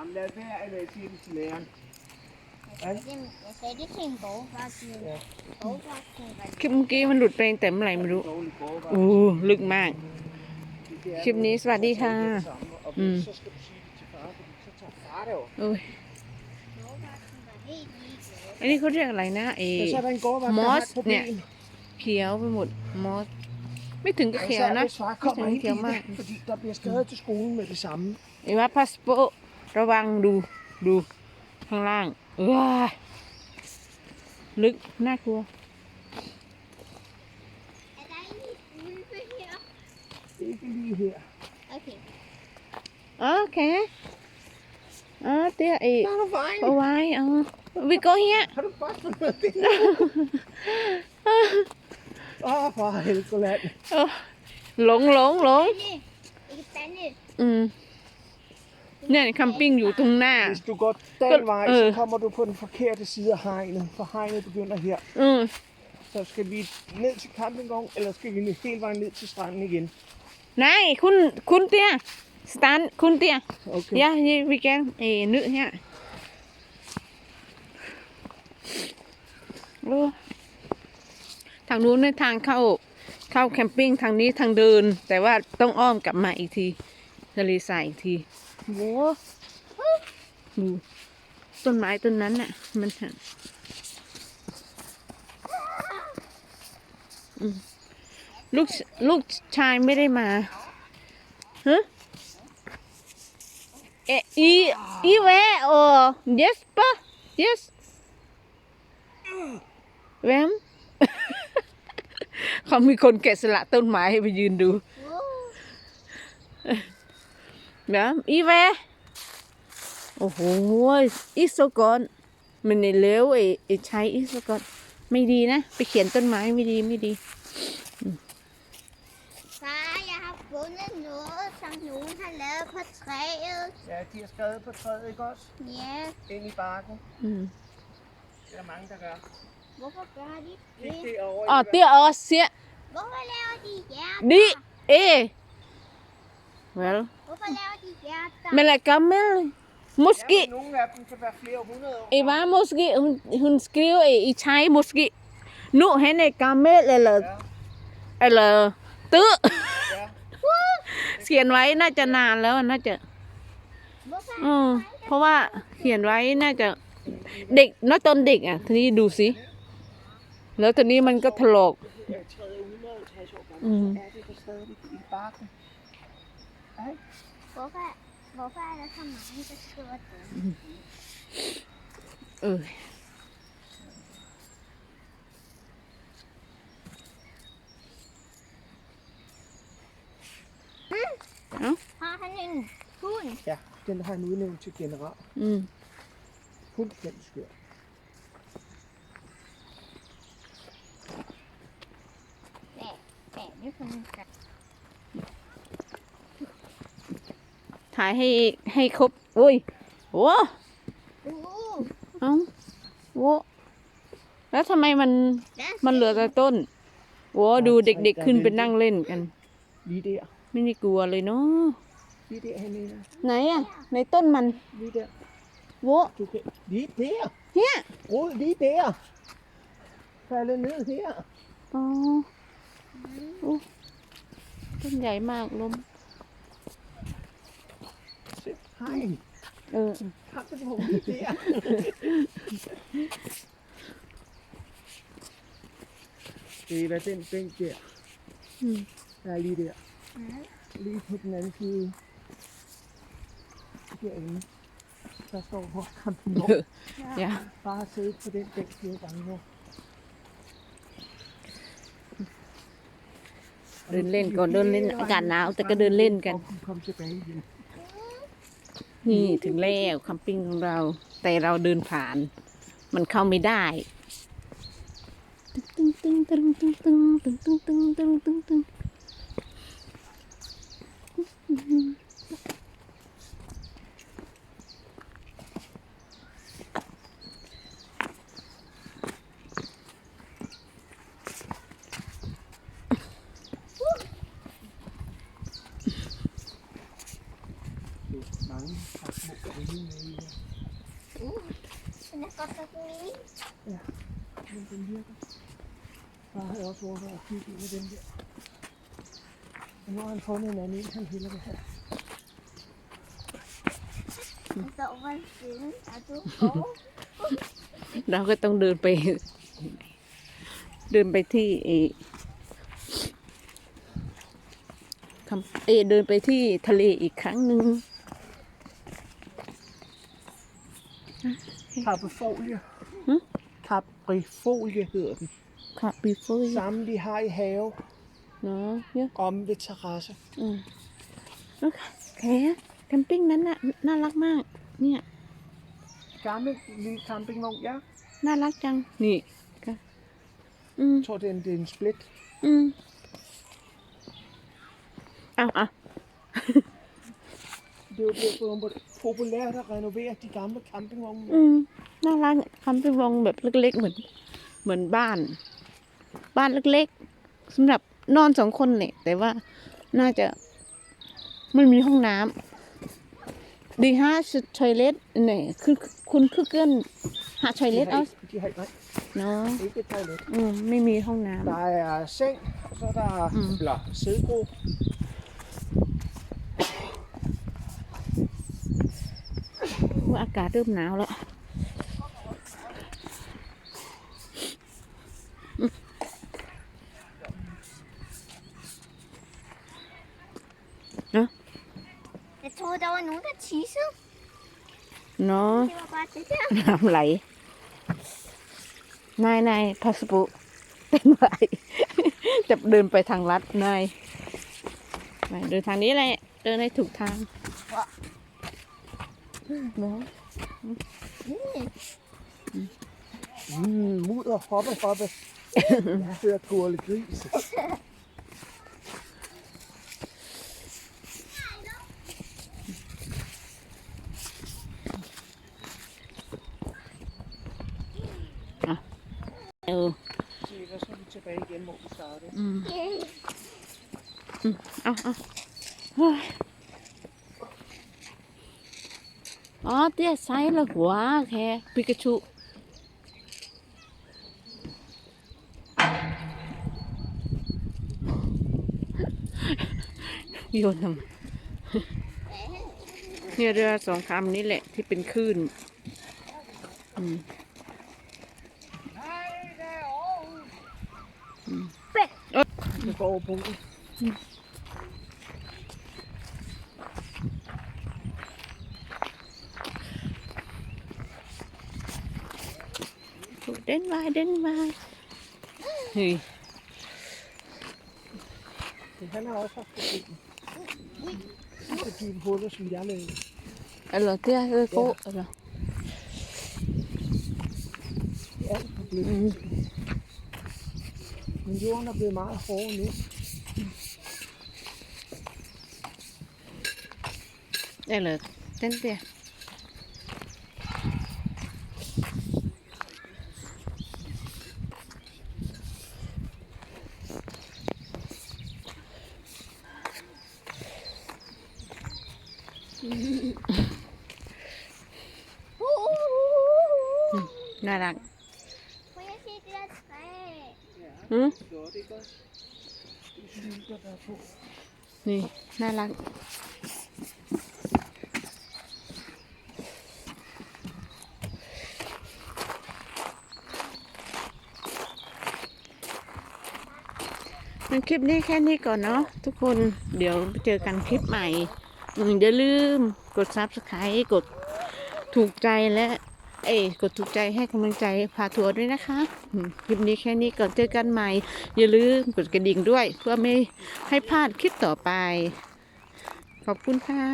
samlet her eller sige det til læreren. Jeg sagde det til en borgfaktor. Borgfaktor var คลิปเมื่อกี้มันหลุดไปแต่เมื่อไหร่ไม่รู้ Dårlig gårde. โอ้ลึกมาก Det er คลิปนี้สวัสดีค่ะ det samme, og Mm. så skal du sige det til far, fordi så tager far det over. โอ้ย borgfaktor var helt ligeglad. อันนี้เขาเรียกอะไรนะเอ Men så er der en gårdvagt, der Mos, har et problem. เขียวไปหมดมอสไม่ถึงกับ Og เขียว især นะ hvis far kommer Hvis ind han i giver det, fordi der bliver skadet til skolen med det samme. ไอ้ว่าพาสโป ระวังดูดูข้างล่างว้าลึก น่ากลัว Okay. Okay. Uh, there is. Oh, why? Uh, we go here. How to find oh, fine. Let's. Oh, long, long, long. Mm. เนี่ยคัมปิ้งอยู่ตรงหน้า Hvis du går den Godt, vej, øh. så kommer du på den forkerte side af hegnet, for hegnet begynder her. อืม Så skal vi ned til campingvogn, eller skal vi hele vejen ned til stranden igen? นายคุณคุณเตี้ยสตันคุณเตี้ย Okay. ยาวิแกนเอนึเฮียโอ้ทางนู้นเนี่ยทางเข้าเข้าแคมปิ้งทางนี้ทางเดิน แต่ว่าต้องอ้อมกลับมาอีกที ทะเลทรายอีกทีโว้ดูต้นไม้ต้นนั้นน่ะ มันหันอืมลูกลูกชายไม่ได้มาฮะเออีอีเวโอ yes ปะ yes แวมเขามีคนแกะสลักต้นไม้ให้ไปยืนดู เดี๋ยวอีแวโอ้โหอีสกอนมันในเลวไอ้ไอ้ใช้อีสกอนไม่ดีนะ ไปเขียนต้นไม้ไม่ดีไม่ดีสายครับผมหนูสังหนูทะเลพอใช้ Ja, de har skrevet på træet, ikke også? Ja. Ind i barken. Mm. Det er der mange, der gør. Hvorfor gør de det? Kig derovre. Og det er også, siger. Hvorfor laver de hjerter? De, eh. Kan være flere hundrede år. Eva måske hun hun skriver i i Thai måske nu han er gammel eller Ja, eller ตื้อ ja. เขียนไว้น่าจะนานแล้วน่าจะ Hvorfor อืมเพราะว่าเขียนไว้น่าจะเด็กเนอะตอนเด็กอะทีนี้ดูสิ แล้วทีนี้มันก็ถลอก Ja, บอกว่าบอกว่าแล้วทำไมจะสวดเออเอ้าพาท่านหนึ่งพูด Ja, den har jeg nu udnævnt til general. Mm. Hun kan skøre. ายให้ให้ครบโอ้ยโอ้ Uh, เอ้าโอ้แล้วทำไมมัน der มันเหลือแต่ต้นโอ้ดูเด็กๆขึ้นไปนั่งเล่นกัน Lige der. ไม่ได้กลัวเลยเนาะ Lige der, Helena. ไหนอะในต้นมัน Lige der. โว้ Du kan... Lige der. เนี่ย Rod lige der. Falde ned her. อ๋อโอ้ต้นใหญ่มากลม ให้เออพักเป็ผมเสียตีไปเต้นเต้นเจี๊ยได้ดีเดียวรีทุกนั้นคือเก่งจะโตพอทำนกป้าซื้อประเด็นเด็กเยอะจันเลยเดินเล่นก่อนเดินเล่นอากาศหนาวแต่ก็เดินเล่นกัน นี่ถึงแล้วคัมปิ้งของเรา แต่เราเดินผ่าน มันเข้าไม่ได้ตึ้งตึ้งตึ้งตึ้งตึ้งตึ้งตึ้งตึ้งตึ้งตึ้งตึ้งตึง งผักบุกไปยุ่งเลยนันกอดกันี้มันเป็นเยอะปลาเอาตัวมาที่ที่ไม่เป็นเยอะนอนเขาในไหนนี้ท่านทีแล้วกันเราก็ต้องเดินไป เดินไปที่เอเดินไปที่ทะเลอีกครั้งหนึ่ง Kappefolie. Hmm? Kaprifolie hedder den. ค่ะปีเฟย Samme de har i have เนาะเยอะ om ved terrasse. อืมโอเคแคมปิ้งนั้นน่ะน่ารักมาก เนี่ย Gammel lille campingvogn, ja. น่ารักจัง นี่ค่ะอืม Jeg tror, det er en, det er en split. อืมเอาเอา Det er jo blevet populært at renovere de gamle campingvogne. อืมน่ารักทำเป็นวงแบบเล็กๆเหมือน เหมือนบ้าน บ้านเล็กๆสำหรับนอนสองคนเนี่ยแต่ว่าน่าจะไม่มีห้องน้ำดีฮะชุดทอยเล็ตเนี่ยคือคุณคือเกินหาทอย De เล็ต har, เอา ikke, de har ikke, nej, เนาะ ikke et toilet. อืมไม่มีห้องน้ำ Der er seng, og så er der Mm. eller, sædegruppe. ว่าอากาศเริ่มหนาวแล้วอืมเนาะ Jeg troede, der var nogen, der tissede. เนาะ Det var bare det der. น้ำไหล นายนายพัสปุเต้นไหวจะเดินไปทางลัดนายนายเดินทางนี้แหละ เดินให้ถูกทาง เนาะ Mm, mudder, hoppe, hoppe. Jeg hører Gurle Gris. Ừ. Se, og så er vi tilbage igen, hvor vi startede. อืมเอาเอ๋อเตี้ยไซส์ละหัวแค่ปิกาชูโยนทำเนี่ยเรือสองคำนี้แหละที่เป็นคลื่นอืม Vi går over broen. เดินมาเดินมาเฮ้ย Men han har også haft problemer. Så de huller, som jeg lavede. อะไรเตี้ยเออโก้อะไร Det er alt for blødt. อืม Men jorden er blevet meget hård nu. ได้เลยเต้นเตี้ยน่ารัก Må jeg se det der træ? อืม Flot, ikke også? Det er sylter, der er på. นี่น่ารัก มันคลิปนี้แค่นี้ก่อนเนาะทุกคนเดี๋ยวเจอกันคลิปใหม่อืมอย่าลืมกด subscribe กดถูกใจและ เอ้ยกดถูกใจให้กำลังใจพาทัวร์ด้วยนะคะคลิปนี้แค่นี้ก่อนเจอกันใหม่ อย่าลืมกดกระดิ่งด้วย เพื่อไม่ให้พลาดคลิปต่อไป ขอบคุณค่ะ